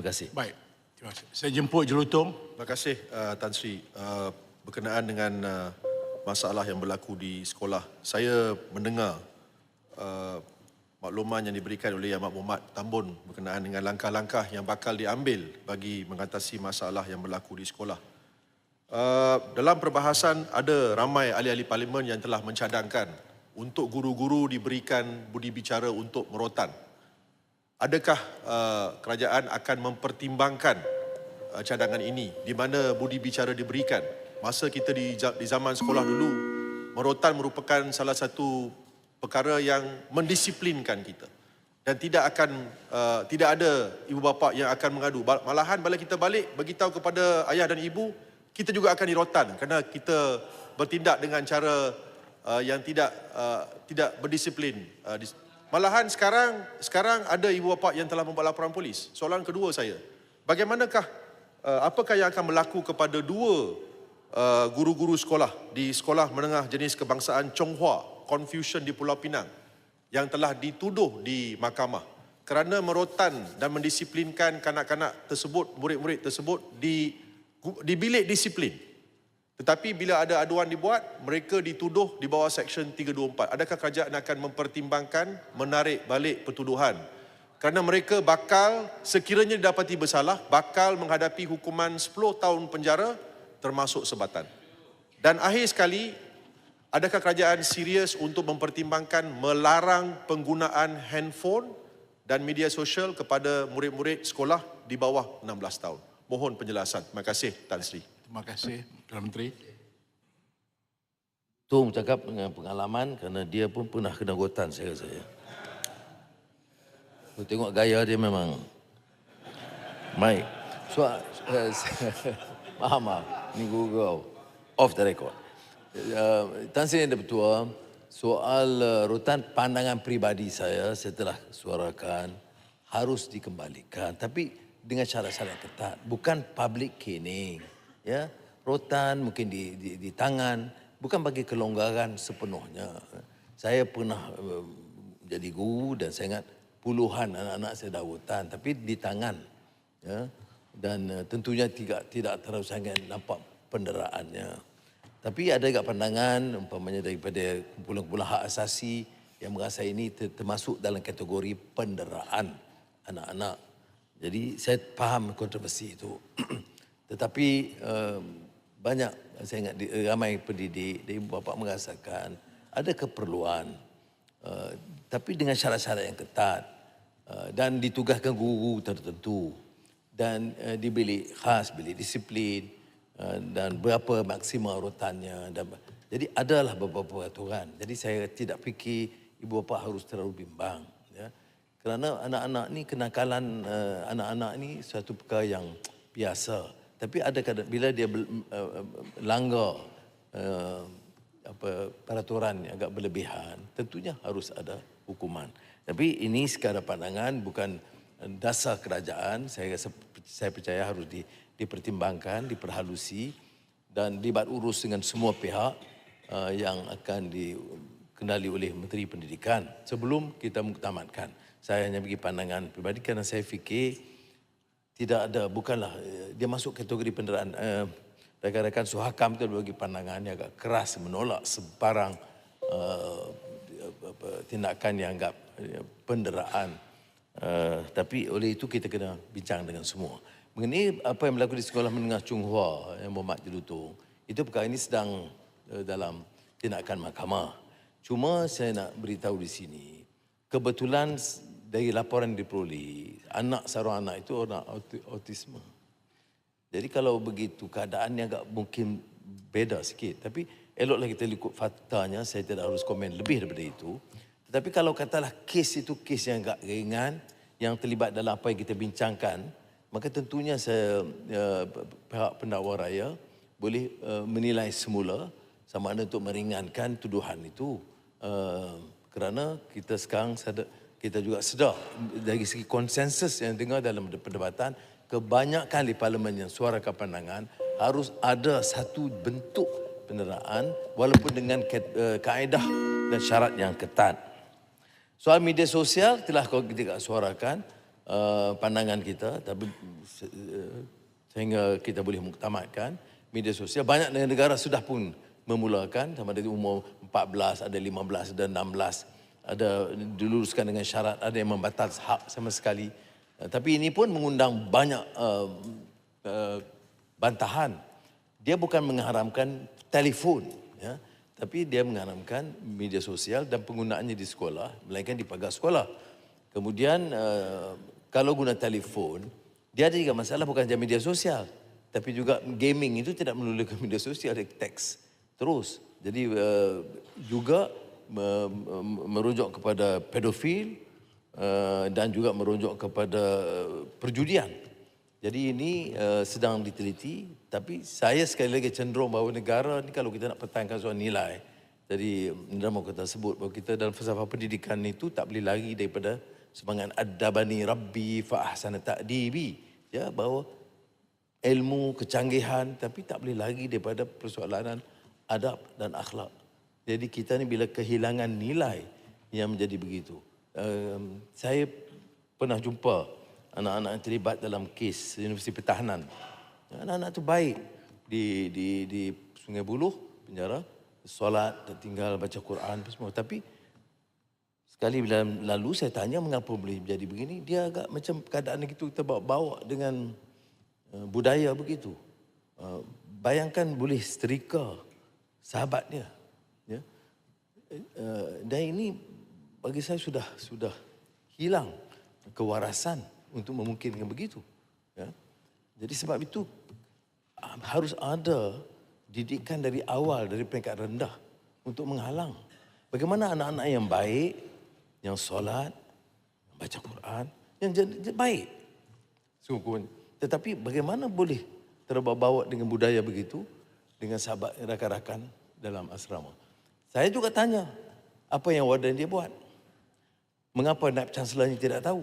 Terima kasih. Baik. Terima kasih. Saya jemput Jelutong. Terima kasih uh, Tan Sri. Uh, berkenaan dengan uh, masalah yang berlaku di sekolah, saya mendengar uh, makluman yang diberikan oleh Ahmad Muhammad Tambun berkenaan dengan langkah-langkah yang bakal diambil bagi mengatasi masalah yang berlaku di sekolah. Uh, dalam perbahasan ada ramai ahli-ahli parlimen yang telah mencadangkan untuk guru-guru diberikan budi bicara untuk merotan. Adakah uh, kerajaan akan mempertimbangkan uh, cadangan ini di mana budi bicara diberikan? Masa kita di, di zaman sekolah dulu, merotan merupakan salah satu perkara yang mendisiplinkan kita dan tidak akan uh, tidak ada ibu bapa yang akan mengadu. Malahan bila kita balik beritahu kepada ayah dan ibu, kita juga akan dirotan kerana kita bertindak dengan cara uh, yang tidak uh, tidak berdisiplin. Uh, Malahan sekarang sekarang ada ibu bapa yang telah membuat laporan polis. Soalan kedua saya, bagaimanakah uh, apakah yang akan berlaku kepada dua uh, guru-guru sekolah di sekolah menengah jenis kebangsaan Chonghua, Confucian di Pulau Pinang yang telah dituduh di mahkamah kerana merotan dan mendisiplinkan kanak-kanak tersebut, murid-murid tersebut di di bilik disiplin. Tetapi bila ada aduan dibuat, mereka dituduh di bawah Seksyen 324. Adakah kerajaan akan mempertimbangkan menarik balik pertuduhan? Kerana mereka bakal, sekiranya didapati bersalah, bakal menghadapi hukuman 10 tahun penjara termasuk sebatan. Dan akhir sekali, adakah kerajaan serius untuk mempertimbangkan melarang penggunaan handphone dan media sosial kepada murid-murid sekolah di bawah 16 tahun? Mohon penjelasan. Terima kasih Tan Sri. Terima kasih, Perdana Menteri. Tung cakap dengan pengalaman kerana dia pun pernah kena gotan saya rasa. ya. Aku tengok gaya dia memang Baik. So, uh, maaf, maaf. Ni Google. Off the record. Uh, Tan Sri ada betul. Soal uh, rutan pandangan pribadi saya, saya telah suarakan harus dikembalikan. Tapi dengan syarat-syarat ketat. Bukan public caning. Ya, rotan mungkin di, di, di tangan. Bukan bagi kelonggaran sepenuhnya. Saya pernah uh, jadi guru dan saya ingat puluhan anak-anak saya dah rotan. Tapi di tangan ya dan uh, tentunya tidak tidak terlalu sangat nampak penderaannya tapi ada juga pandangan umpamanya daripada kumpulan-kumpulan hak asasi yang merasa ini ter- termasuk dalam kategori penderaan anak-anak jadi saya faham kontroversi itu tetapi uh, banyak saya ingat di- ramai pendidik dan ibu bapa merasakan ada keperluan uh, tapi dengan syarat-syarat yang ketat uh, dan ditugaskan guru tertentu dan uh, di bilik khas, bilik disiplin uh, dan berapa maksimal urutannya. Dan, jadi adalah beberapa peraturan. Jadi saya tidak fikir ibu bapa harus terlalu bimbang. Ya. Kerana anak-anak ni kenakalan uh, anak-anak ni satu perkara yang biasa. Tapi ada kadang bila dia uh, langgar uh, apa peraturan yang agak berlebihan, tentunya harus ada hukuman. Tapi ini sekadar pandangan bukan dasar kerajaan. Saya rasa saya percaya harus di, dipertimbangkan, diperhalusi dan dibat urus dengan semua pihak uh, yang akan dikendali oleh Menteri Pendidikan sebelum kita mengutamatkan. Saya hanya bagi pandangan pribadi kerana saya fikir tidak ada bukanlah eh, dia masuk kategori penderaan eh, rakan-rakan suhakam itu bagi pandangan yang agak keras menolak sebarang eh, tindakan yang anggap eh, penderaan. Eh, tapi oleh itu kita kena bincang dengan semua. Mengenai apa yang berlaku di sekolah menengah Chung Hua yang Muhammad Jelutung itu perkara ini sedang eh, dalam tindakan mahkamah. Cuma saya nak beritahu di sini kebetulan dari laporan diperoleh anak seorang anak itu orang auti- autisme jadi kalau begitu keadaannya agak mungkin beda sikit. Tapi eloklah kita ikut faktanya. Saya tidak harus komen lebih daripada itu. Tetapi kalau katalah kes itu kes yang agak ringan, yang terlibat dalam apa yang kita bincangkan, maka tentunya saya uh, pihak pendakwa raya boleh uh, menilai semula sama ada untuk meringankan tuduhan itu. Uh, kerana kita sekarang kita juga sedar dari segi konsensus yang dengar dalam perdebatan kebanyakan di parlimen yang suarakan pandangan harus ada satu bentuk penderaan walaupun dengan eh, kaedah dan syarat yang ketat. Soal media sosial telah kita suarakan uh, pandangan kita tapi uh, sehingga kita boleh muktamadkan media sosial banyak negara sudah pun memulakan sama ada umur 14 ada 15 ada 16 ada diluruskan dengan syarat ada yang membatas hak sama sekali. Uh, tapi ini pun mengundang banyak uh, uh, bantahan. Dia bukan mengharamkan telefon ya. Tapi dia mengharamkan media sosial dan penggunaannya di sekolah melainkan di pagar sekolah. Kemudian uh, kalau guna telefon dia ada juga masalah bukan saja media sosial tapi juga gaming itu tidak memerlukan media sosial dia teks terus. Jadi uh, juga merujuk kepada pedofil uh, dan juga merujuk kepada uh, perjudian jadi ini uh, sedang diteliti tapi saya sekali lagi cenderung bahawa negara ni kalau kita nak pertahankan soal nilai jadi Indra mau kita sebut bahawa kita dalam falsafah pendidikan itu tak boleh lari daripada semangat adabani rabbi fa ahsana ta'dibi ya bahawa ilmu kecanggihan tapi tak boleh lari daripada persoalan adab dan akhlak. Jadi kita ni bila kehilangan nilai yang menjadi begitu. Um, saya pernah jumpa anak-anak yang terlibat dalam kes Universiti Pertahanan. Anak-anak tu baik di di di Sungai Buloh penjara solat dan tinggal baca Quran apa semua tapi sekali bila lalu saya tanya mengapa boleh jadi begini dia agak macam keadaan gitu kita bawa-bawa dengan uh, budaya begitu uh, bayangkan boleh setrika sahabat dia ya uh, dan ini bagi saya sudah sudah hilang kewarasan untuk memungkinkan begitu ya. Jadi sebab itu ah, harus ada didikan dari awal dari peringkat rendah untuk menghalang. Bagaimana anak-anak yang baik yang solat yang baca Quran yang baik. Sungguh tetapi bagaimana boleh terbawa-bawa dengan budaya begitu dengan sahabat rakan-rakan dalam asrama saya juga tanya apa yang warden dia buat mengapa naib chancellor tidak tahu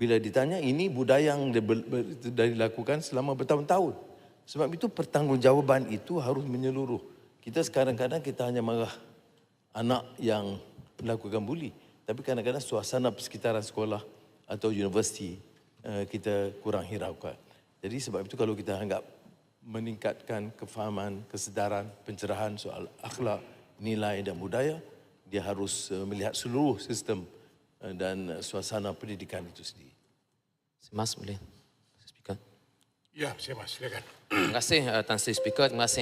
bila ditanya ini budaya yang sudah dilakukan selama bertahun-tahun. Sebab itu pertanggungjawaban itu harus menyeluruh. Kita sekarang kadang kita hanya marah anak yang melakukan buli. Tapi kadang-kadang suasana persekitaran sekolah atau universiti eh, kita kurang hiraukan. Jadi sebab itu kalau kita anggap meningkatkan kefahaman, kesedaran, pencerahan soal akhlak, nilai dan budaya, dia harus eh, melihat seluruh sistem eh, dan suasana pendidikan itu sendiri. Mas boleh? Speaker. Ya, saya mas, silakan. Terima kasih Tan Sri Speaker. Terima kasih